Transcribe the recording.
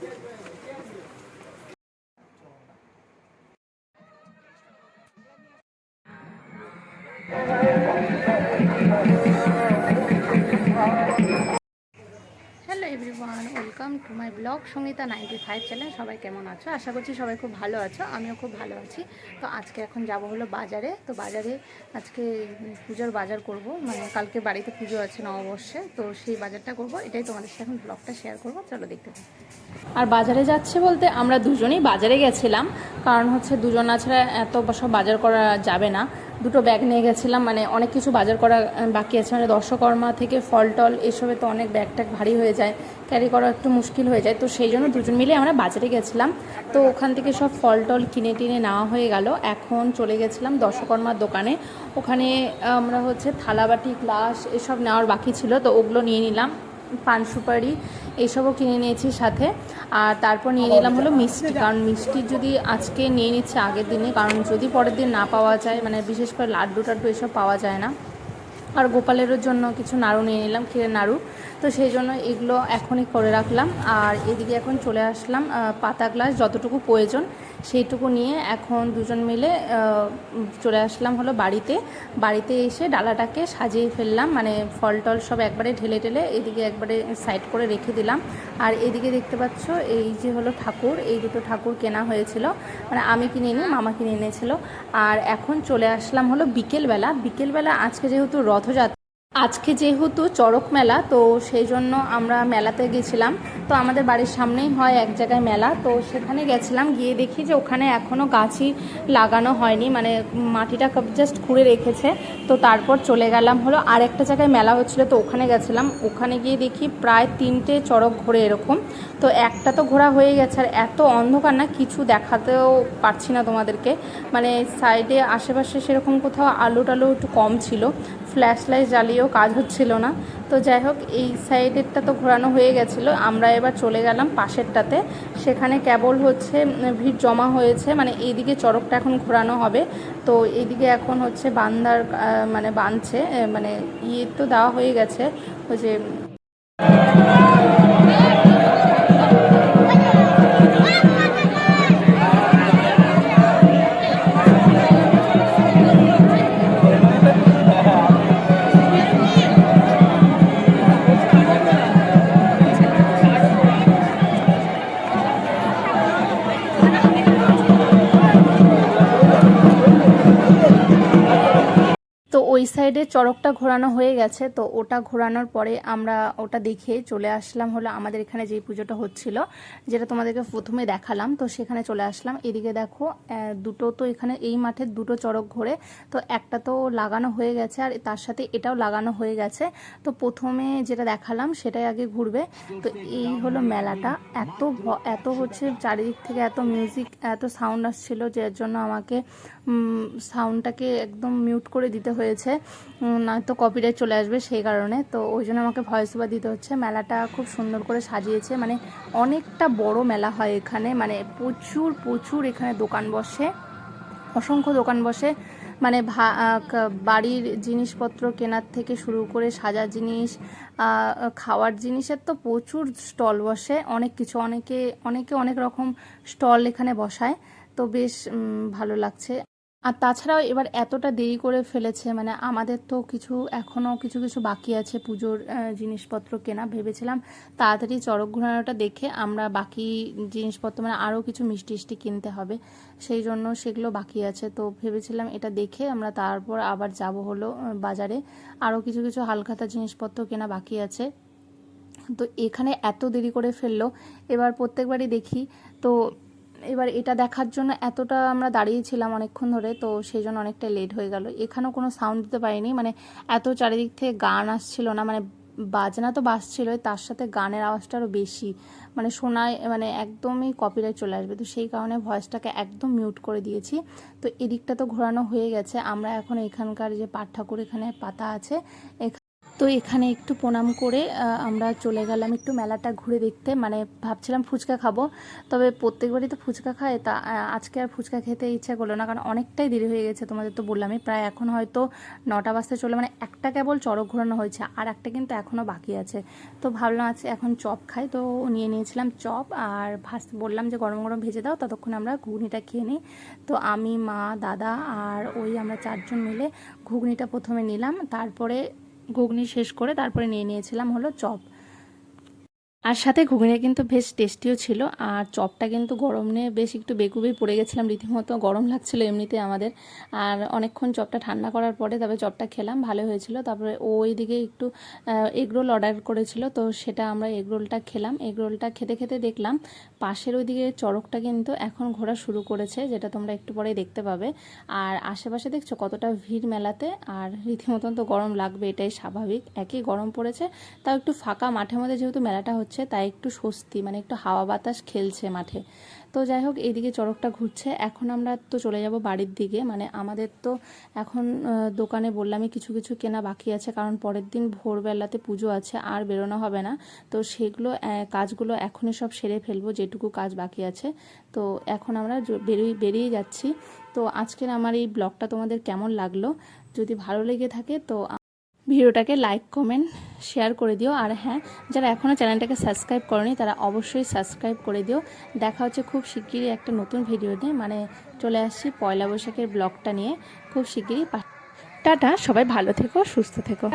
Get ready. Hello everyone welcome to my blog Sangeeta ninety five channel সবাই কেমন আছো? আশা করছি সবাই খুব ভালো আছো, আমিও খুব ভালো আছি। তো আজকে এখন যাব হলো বাজারে। তো বাজারে আজকে পুজোর বাজার করব মানে কালকে বাড়িতে পুজো আছে নববর্ষে, তো সেই বাজারটা করব। এটাই তোমাদের সাথে এখন ব্লগটা শেয়ার করব, চলো দেখতে থাকো। আর বাজারে যাচ্ছে বলতে আমরা দুজনেই বাজারে গেছিলাম, কারণ হচ্ছে দুজন ছাড়া এত সব বাজার করা যাবে না। দুটো ব্যাগ নিয়ে গেছিলাম মানে অনেক কিছু বাজার করা বাকি আছে মানে দর্শকর্মা থেকে ফল টল, এসবে তো অনেক ব্যাগ ট্যাগ ভারী হয়ে যায়। ক্যারি করা একটু মুশকিল হয়ে যায়। তো সেই জন্য দুজন মিলে আমরা বাজারে গেছিলাম। তো ওখান থেকে সব ফল টল কিনে টিনে নেওয়া হয়ে গেল। এখন চলে গেছিলাম দর্শকর্মার দোকানে। ওখানে আমরা হচ্ছে থালাবাটি, গ্লাস এসব নেওয়ার বাকি ছিল। তো ওগুলো নিয়ে নিলাম। পান সুপারি এইসবও কিনে নিয়েছি সাথে। আর তারপর নিয়ে নিলাম হলো মিষ্টি। কারণ মিষ্টি যদি আজকে নিয়ে নিচ্ছে আগের দিনে, কারণ যদি পরের দিন না পাওয়া যায় মানে বিশেষ করে লাড্ডু টাড্ডু এসব পাওয়া যায় না। আর গোপালেরও জন্য কিছু নাড়ু নিয়ে নিলাম, ক্ষীরের নাড়ু। তো সেই জন্য এগুলো এখনই করে রাখলাম। আর এদিকে এখন চলে আসলাম পাতা গ্লাস যতটুকু প্রয়োজন সেইটুকু নিয়ে এখন দুজন মিলে চলে আসলাম হলো বাড়িতে। বাড়িতে এসে ডালাটাকে সাজিয়ে ফেললাম মানে ফল টল সব একবারে ঢেলে ঢেলে এদিকে একবারে সাইড করে রেখে দিলাম। আর এদিকে দেখতে পাচ্ছ এই যে হলো ঠাকুর, এই দুটো ঠাকুর কেনা হয়েছিল। মানে আমি কিনে নিই মামা কিনে এনেছিল। আর এখন চলে আসলাম হলো বিকেলবেলা। বিকেলবেলা আজকে যেহেতু রথযাত্রা আজকে যেহেতু চড়ক মেলা, তো সেই জন্য আমরা মেলাতে গেছিলাম। তো আমাদের বাড়ির সামনেই হয় এক জায়গায় মেলা, তো সেখানে গেছিলাম। গিয়ে দেখি যে ওখানে এখনও গাছই লাগানো হয়নি মানে মাটিটা জাস্ট খুঁড়ে রেখেছে। তো তারপর চলে গেলাম হলো আর একটা জায়গায় মেলা হচ্ছিল, তো ওখানে গেছিলাম। ওখানে গিয়ে দেখি প্রায় তিনটে চড়ক ঘোরে এরকম। তো একটা তো ঘোরা হয়ে গেছে, আর এত অন্ধকার না, কিছু দেখাতেও পারছি না তোমাদেরকে। মানে সাইডে আশেপাশে সেরকম কোথাও আলো টালো একটু কম ছিল। ফ্ল্যাশ লাইট জ্বালিয়েও কাজ হচ্ছিল না। তো যাই হোক, এই সাইডেরটা তো ঘোরানো হয়ে গেছিল। আমরা এবার চলে গেলাম পাশেরটাতে। সেখানে কেবল হচ্ছে, ভিড় জমা হয়েছে। মানে এইদিকে চড়কটা এখন ঘোরানো হবে। তো এইদিকে এখন হচ্ছে বান্ধার মানে বাঁধছে। মানে ইয়ে তো দেওয়া হয়ে গেছে। ওই যে ওই সাইডে চড়কটা ঘোরানো হয়ে গেছে, তো ওটা ঘোরানোর পরে আমরা ওটা দেখে চলে আসলাম হলো আমাদের এখানে যে পুজোটা হচ্ছিল, যেটা তোমাদেরকে প্রথমে দেখালাম। তো সেখানে চলে আসলাম। এদিকে দেখো দুটো তো এখানে এই মাঠে দুটো চড়ক ঘোরে, তো একটা তো লাগানো হয়ে গেছে আর তার সাথে এটাও লাগানো হয়ে গেছে। তো প্রথমে যেটা দেখালাম সেটাই আগে ঘুরবে। তো এই হলো মেলাটা। এত এত হচ্ছে চারিদিক থেকে এত মিউজিক, এত সাউন্ড আসছিল, যার জন্য আমাকে সাউন্ডটাকে একদম মিউট করে দিতে হয়েছে। উম, নয়তো কপিরাইট চলে আসবে সেই কারণে। তো ওই জন্য আমাকে ভয়েস ওভার দিতে হচ্ছে। মেলাটা খুব সুন্দর করে সাজিয়েছে। মানে অনেকটা বড় মেলা হয় এখানে। মানে প্রচুর প্রচুর এখানে দোকান বসে। অসংখ্য দোকান বসে। মানে বাড়ির জিনিসপত্র কেনার থেকে শুরু করে সাজার জিনিস খাওয়ার জিনিসের তো প্রচুর স্টল বসে। অনেক কিছু অনেকে অনেকে অনেক রকম স্টল এখানে বসায়। তো বেশ ভালো লাগছে। আর তাছাড়াও এবার এতটা দেরি করে ফেলেছে মানে আমাদের তো কিছু, এখনও কিছু কিছু বাকি আছে পুজোর জিনিসপত্র কেনা ভেবেছিলাম। তাড়াতাড়ি চড়ক ঘোরানোটা দেখে আমরা বাকি জিনিসপত্র মানে আরও কিছু মিষ্টি মিষ্টি কিনতে হবে, সেই জন্য সেগুলো বাকি আছে। তো ভেবেছিলাম এটা দেখে আমরা তারপর আবার যাব হলো বাজারে। আরও কিছু কিছু হালখাতা জিনিসপত্র কেনা বাকি আছে। তো এখানে এত দেরি করে ফেলল, এবার প্রত্যেকবারই দেখি। তো এবার এটা দেখার জন্য এতটা আমরা দাঁড়িয়েছিলাম অনেকক্ষণ ধরে, তো সেই জন্য অনেকটা লেট হয়ে গেল। এখানেও কোনো সাউন্ড দিতে পারিনি মানে এত চারিদিক থেকে গান আসছিল না মানে বাজনা তো বাজছিল, তার সাথে গানের আওয়াজটা আরও বেশি মানে শোনায় মানে একদমই কপিরাইট চলে আসবে। তো সেই কারণে ভয়েসটাকে একদম মিউট করে দিয়েছি। তো এদিকটা তো ঘোরানো হয়ে গেছে, আমরা এখন এখানকার যে পাট ঠাকুর এখানে পাতা আছে তো এখানে একটু প্রণাম করে আমরা চলে গেলাম একটু মেলাটা ঘুরে দেখতে। মানে ভাবছিলাম ফুচকা খাব, তবে প্রত্যেকবারই তো ফুচকা খায়, তা আজকে আর ফুচকা খেতে ইচ্ছা করল না, কারণ অনেকটাই দেরি হয়ে গেছে তোমাদের তো বললামই, প্রায় এখন হয়তো নটা বাজতে চলে মানে একটা কেবল চড়ক ঘোরানো হয়েছে, আর একটা কিন্তু এখনও বাকি আছে। তো ভাবলাম আছে এখন চপ খাই, তো নিয়ে নিয়েছিলাম চপ, আর ভাস বললাম যে গরম গরম ভেজে দাও, ততক্ষণ আমরা ঘুগনিটা খেয়ে নিই। তো আমি, মা, দাদা, আর ওই আমরা চারজন মিলে ঘুগনিটা প্রথমে নিলাম, তারপরে ঘুগনি শেষ করে তারপরে নিয়ে নিয়েছিলাম হলো চপ। আর সাথে ঘুগনিটা কিন্তু বেশ টেস্টিও ছিল, আর চপটা কিন্তু গরম নিয়ে বেশ একটু বেকুবেই পড়ে গেছিলাম, রীতিমতো গরম লাগছিল এমনিতে আমাদের। আর অনেকক্ষণ চপটা ঠান্ডা করার পরে তারপরে চপটা খেলাম, ভালো হয়েছিল। তারপরে ও ওইদিকে একটু এগরোল অর্ডার করেছিল, তো সেটা আমরা এগরোলটা খেলাম। এগরোলটা খেতে খেতে দেখলাম, পাশের ওইদিকে চড়কটা কিন্তু এখন ঘোরা শুরু করেছে, যেটা তোমরা একটু পরেই দেখতে পাবে। আর আশেপাশে দেখছ কতটা ভিড় মেলাতে, আর রীতিমতন তো গরম লাগবে, এটাই স্বাভাবিক। একই গরম পড়েছে, তাও একটু ফাঁকা মাঠের মধ্যে যেহেতু মেলাটা হচ্ছে তাই একটু স্বস্তি মানে একটু হাওয়া বাতাস খেলছে মাঠে। তো যাই হোক, এইদিকে চড়কটা ঘুরছে। এখন আমরা তো চলে যাব বাড়ির দিকে। মানে আমাদের তো এখন দোকানে বললামই কিছু কিছু কেনা বাকি আছে, কারণ পরের দিন ভোরবেলাতে পুজো আছে, আর বেরোনো হবে না। তো সেগুলো কাজগুলো এখনই সব সেরে ফেলব, যেটুকু কাজ বাকি আছে। তো এখন আমরা বেরিয়ে বেরিয়ে যাচ্ছি। তো আজকের আমার এই ব্লগটা তোমাদের কেমন লাগল? যদি ভালো লেগে থাকে, তো ভিডিওটাকে লাইক, কমেন্ট, শেয়ার করে দিও। আর হ্যাঁ যারা এখনও চ্যানেলটাকে সাবস্ক্রাইব করেনি, তারা অবশ্যই সাবস্ক্রাইব করে দিও। দেখা হচ্ছে খুব শিগগিরই একটা নতুন ভিডিও নিয়ে। মানে চলে আসছি পয়লা বৈশাখের ব্লগটা নিয়ে। খুব শিগগিরই টাটা, সবাই ভালো থেকো, সুস্থ থেকো।